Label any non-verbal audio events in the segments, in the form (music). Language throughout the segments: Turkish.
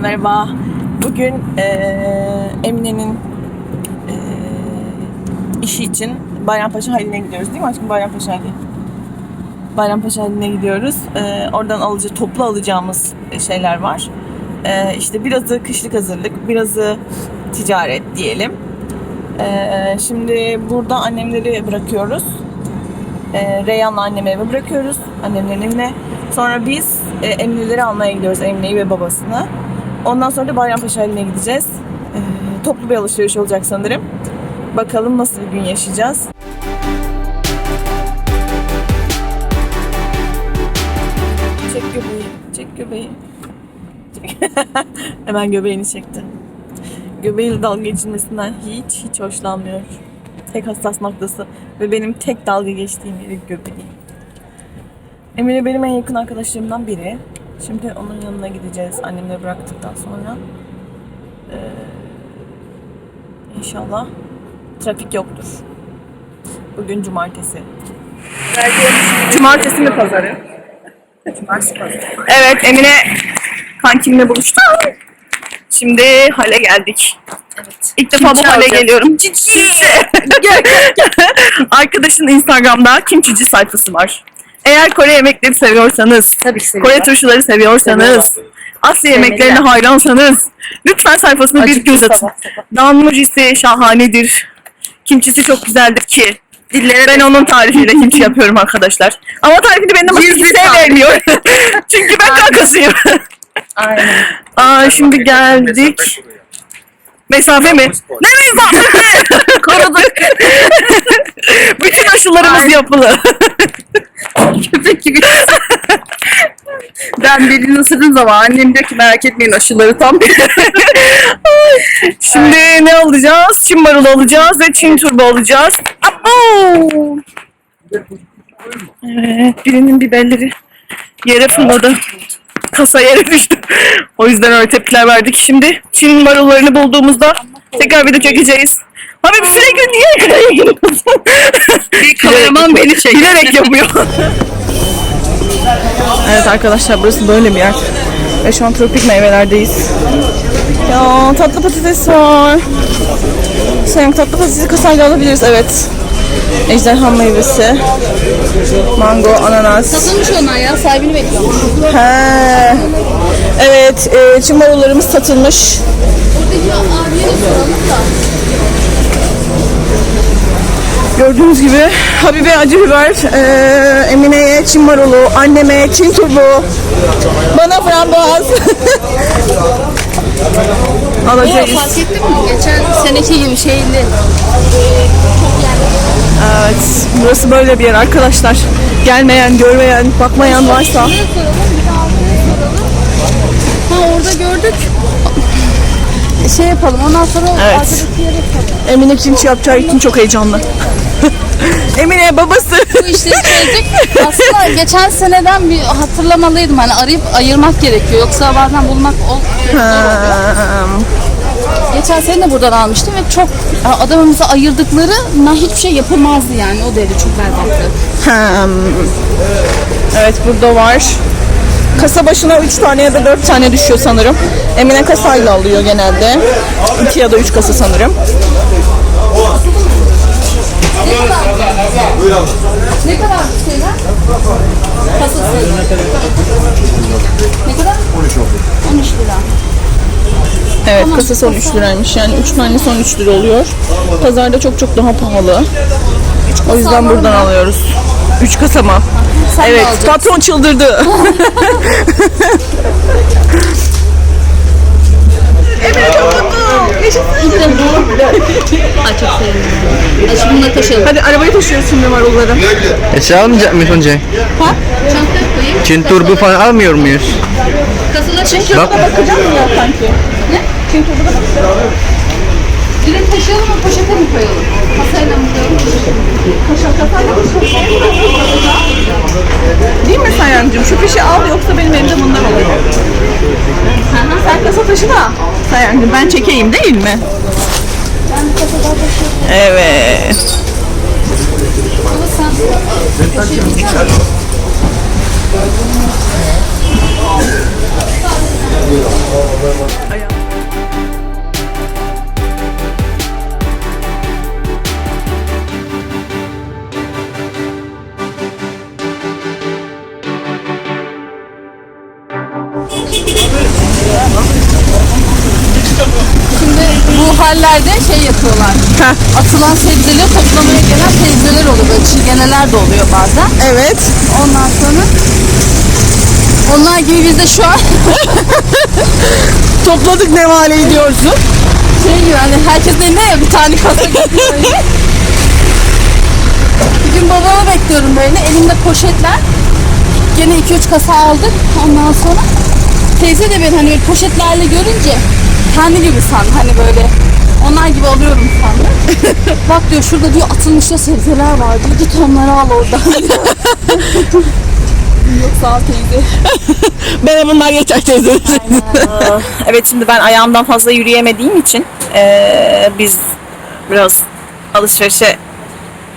merhaba. Bugün eee, Emine'nin eee, işi için Bayrampaşa Halil'e gidiyoruz değil mi aşkım Bayrampaşa Halil? Bayrampaşa Halil'e gidiyoruz. Eee, oradan alıcı, toplu alacağımız şeyler var. Eee işte birazı kışlık hazırlık, birazı ticaret diyelim. Eee, şimdi burada annemleri bırakıyoruz. E, Reyhan'la annemi eve bırakıyoruz. Annemlerin evine. Sonra biz e, Emine'leri almaya gidiyoruz. Emine'yi ve babasını. Ondan sonra da Bayrampaşa haline gideceğiz. E, toplu bir alışveriş olacak sanırım. Bakalım nasıl bir gün yaşayacağız. Çek göbeği, çek göbeği. Çek. (laughs) Hemen göbeğini çekti. Göbeğiyle dalga geçilmesinden hiç hiç hoşlanmıyor. Tek hassas noktası ve benim tek dalga geçtiğim yeri göbeği. Emine benim en yakın arkadaşlarımdan biri. Şimdi onun yanına gideceğiz annemle bıraktıktan sonra. Ee, inşallah trafik yoktur. Bugün cumartesi. Cumartesi mi pazarı? Cumartesi pazarı. Evet Emine kankinle buluştu. Şimdi hale geldik. Evet. İlk defa bu hale geliyorum. Cici. (laughs) Arkadaşın Instagram'da kimçici sayfası var. Eğer Kore yemekleri seviyorsanız, Tabii ki Kore turşuları seviyorsanız, Asya yemeklerine hayransanız lütfen sayfasına bir Acıktım göz atın. sabah şahanedir. Kimçisi çok güzeldir ki. ben onun tarifiyle kimçi yapıyorum arkadaşlar. Ama tarifini benden başka Gizli kimseye tarif. vermiyor. (laughs) Çünkü ben kankasıyım. Aynen. Aa şimdi geldik. Mesafe mi? Ne mesafesi? Koruduk. (laughs) Bütün aşılarımız Ay. yapılı. (laughs) Köpek gibi. ben belini ısırdığım zaman annem diyor ki merak etmeyin aşıları tam. (laughs) Şimdi ne alacağız? Çin marulu alacağız ve Çin turbo alacağız. Abo! Evet, birinin biberleri yere fırladı. Kasa yere düştü. O yüzden öyle tepkiler verdik. Şimdi Çin marullarını bulduğumuzda tekrar video çekeceğiz. Abi bir sürekli niye ekrana (laughs) giriyorsun? Bir kameraman beni çekiyor. Bilerek yapıyor. Evet arkadaşlar burası böyle bir yer. Ve şu an tropik meyvelerdeyiz. Ya tatlı patates var. Sen tatlı patatesi kasayla alabiliriz evet. Ejderha meyvesi. Mango, ananas. Satılmış onlar ya sahibini bekliyorum. He. Evet, e, çim marullarımız satılmış. Buradaki abiye de soralım da. Gördüğünüz gibi Habibe acı biber, e, Emine'ye çim marulu, anneme çim turbu, bana frambuaz. (laughs) Alacağız. Fark ettin mi? Geçen seneki gibi şeyli. Evet, burası böyle bir yer arkadaşlar. Gelmeyen, görmeyen, bakmayan varsa. Ha orada gördük. Şey yapalım ondan sonra Evet. arkadaki yere soralım. Emine kimçi yapacağı için çok heyecanlı. (laughs) Emine babası. Bu işleri çözecek. Aslında geçen seneden bir hatırlamalıydım. Hani arayıp ayırmak gerekiyor. Yoksa bazen bulmak ol, zor oluyor. Geçen sene de buradan almıştım ve çok adamımıza ayırdıklarına hiçbir şey yapılmazdı yani. O derece çok berbattı. Hmm. Evet burada var. Kasa başına 3 tane ya da 4 tane düşüyor sanırım. Emine kasayla alıyor genelde. 2 ya da 3 kasa sanırım. Ne kadar bir şeyler? Kasası. Ne kadar? 13 oldu. 13 lira. Evet kasası 13 liraymış. Yani 3 tanesi 13 lira oluyor. Pazarda çok çok daha pahalı. O yüzden buradan alıyoruz. 3 kasa mı? Sen Evet patron çıldırdı. (laughs) Ay çok sevindim. Ay şimdi bunları taşıyalım. Hadi arabayı taşıyoruz şimdi marulları. Eşya almayacak mıyız önce? Çantaya koyayım. Çin turbu falan almıyor muyuz? Kasada çünkü Bak Bakacağım ya sanki. Direkt taşıyalım mı poşete mi koyalım? Kasayla mı koyalım? Değil mi Sayancığım? Şu fişi al yoksa benim elimde bunlar oluyor. Sen kasa taşı da. Sayancığım ben çekeyim değil mi? Evet. Ama sen Şimdi bu hallerde şey yapıyorlar. Atılan sebzeleri toplamaya gelen teyzeler oluyor. Böyle çingeneler de oluyor bazen. Evet. Ondan sonra onlar gibi biz de şu an (laughs) Topladık ne mal ediyorsun? şey gibi hani herkesin eline ya bir tane kasa (laughs) öyle. bir gün babamı bekliyorum böyle elimde poşetler. Gene 2-3 kasa aldık. Ondan sonra teyze de beni hani böyle poşetlerle görünce kendi gibi sandı hani böyle onlar gibi oluyorum sandı. (laughs) Bak diyor şurada diyor atılmış da sebzeler var diyor. Git onları al oradan. (laughs) Yok sağ ol teyze. (laughs) Ben bunlar geçer teyze. evet şimdi ben ayağımdan fazla yürüyemediğim için eee, biz biraz alışverişe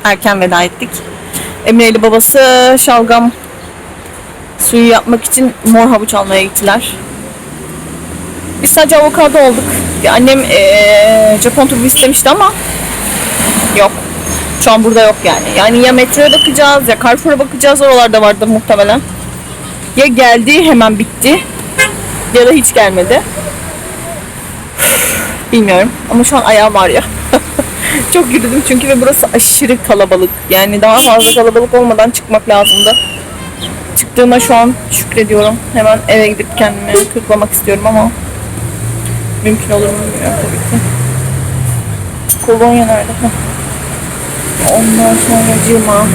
erken veda ettik. Emine'li babası şalgam suyu yapmak için mor havuç almaya gittiler. Biz sadece avokado olduk. Bir Annem eee, Japon turbu istemişti ama yok. Şu an burada yok yani. Yani ya metroya bakacağız ya Carrefour'a bakacağız. Oralarda vardır muhtemelen. Ya geldi hemen bitti ya da hiç gelmedi. Bilmiyorum ama şu an ayağım ağrıyor. (laughs) Çok yürüdüm çünkü ve burası aşırı kalabalık. Yani daha fazla kalabalık olmadan çıkmak lazımdı. Çıktığıma şu an şükrediyorum. Hemen eve gidip kendimi kırklamak istiyorum ama mümkün olur mu bilmiyorum tabii ki. Kolonya nerede? Ondan sonra cima.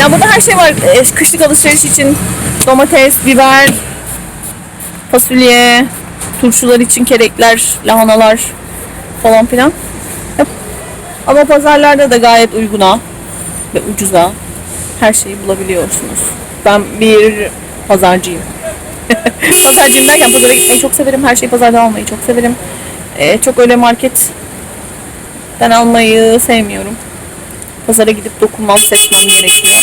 Ya burada her şey var. E, Kışlık alışveriş için domates, biber, fasulye, turşular için kerekler, lahanalar falan filan. Ama pazarlarda da gayet uyguna ve ucuza her şeyi bulabiliyorsunuz. Ben bir pazarcıyım. (laughs) pazarcıyım derken pazara gitmeyi çok severim. Her şeyi pazarda almayı çok severim. E, çok öyle marketten almayı sevmiyorum. Pazara gidip dokunmam, seçmem gerekiyor.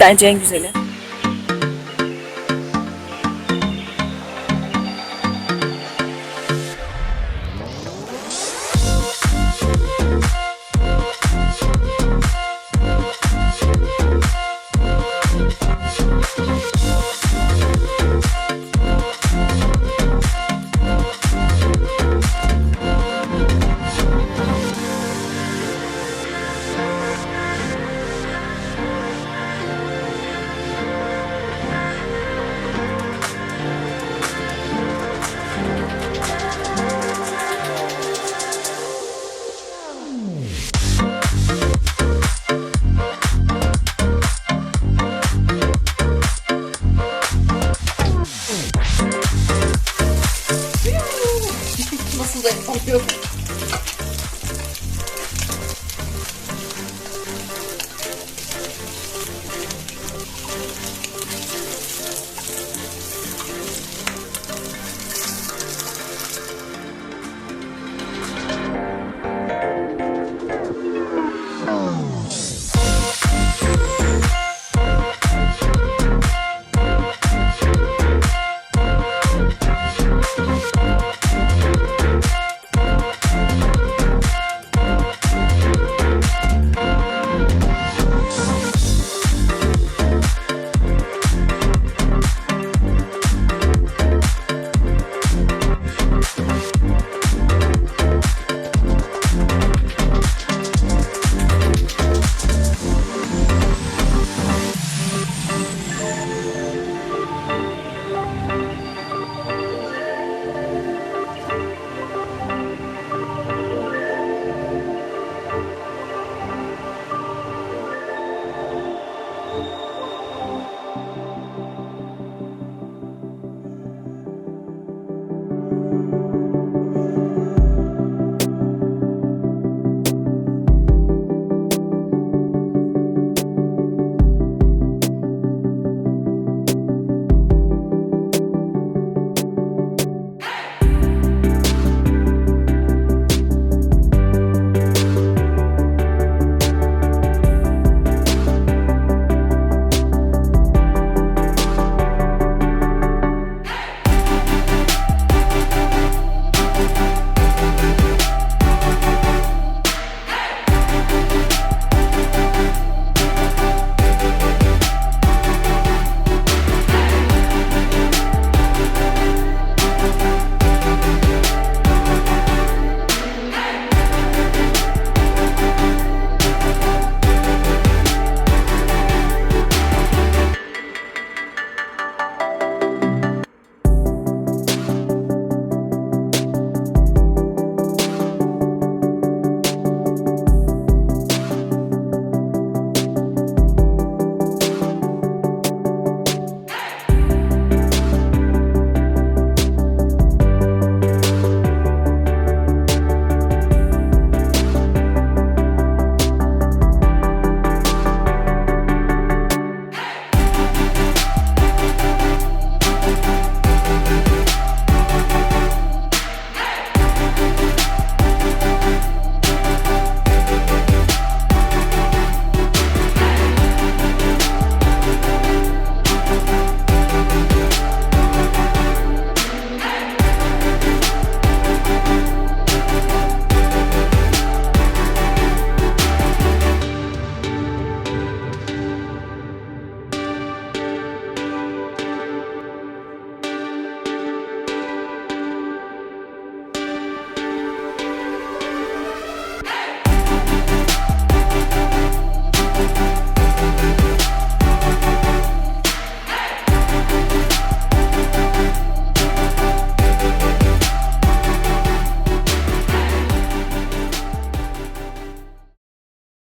Bence en güzeli.